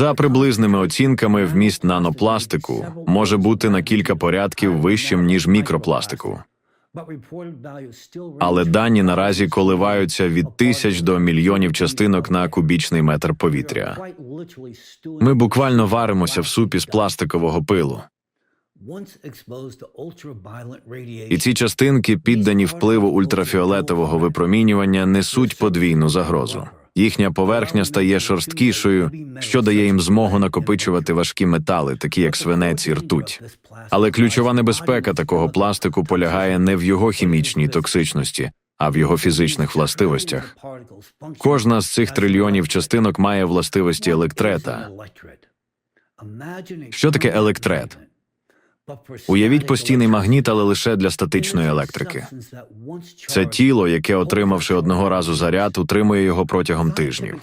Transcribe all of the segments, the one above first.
За приблизними оцінками, вміст нанопластику може бути на кілька порядків вищим ніж мікропластику. Але дані наразі коливаються від тисяч до мільйонів частинок на кубічний метр повітря. Ми буквально варимося в супі з пластикового пилу. І ці частинки, піддані впливу ультрафіолетового випромінювання, несуть подвійну загрозу. Їхня поверхня стає шорсткішою, що дає їм змогу накопичувати важкі метали, такі як свинець і ртуть. Але ключова небезпека такого пластику полягає не в його хімічній токсичності, а в його фізичних властивостях. Кожна з цих трильйонів частинок має властивості електрета. Що таке електрет? Уявіть постійний магніт, але лише для статичної електрики. Це тіло, яке, отримавши одного разу заряд, утримує його протягом тижнів.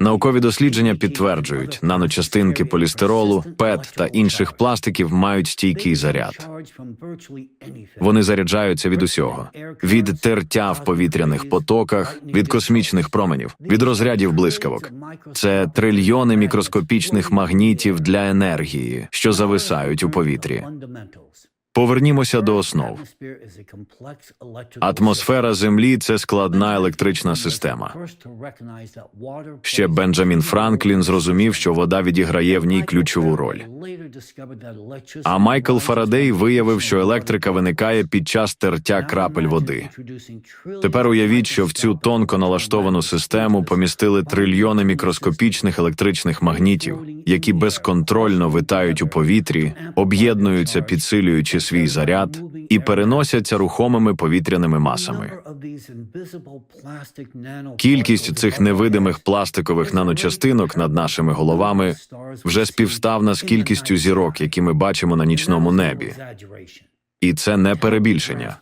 Наукові дослідження підтверджують, наночастинки полістиролу, ПЕТ та інших пластиків мають стійкий заряд. Вони заряджаються від усього: від тертя в повітряних потоках, від космічних променів, від розрядів блискавок. Це трильйони мікроскопічних магнітів для енергії, що зависають у повітрі. Повернімося до основ. Атмосфера Землі це складна електрична система. Ще Бенджамін Франклін зрозумів, що вода відіграє в ній ключову роль. А Майкл Фарадей виявив, що електрика виникає під час тертя крапель води. Тепер уявіть, що в цю тонко налаштовану систему помістили трильйони мікроскопічних електричних магнітів, які безконтрольно витають у повітрі, об'єднуються, підсилюючи свій заряд і переносяться рухомими повітряними масами. Кількість цих невидимих пластикових наночастинок над нашими головами вже співставна з кількістю зірок, які ми бачимо на нічному небі. І це не перебільшення.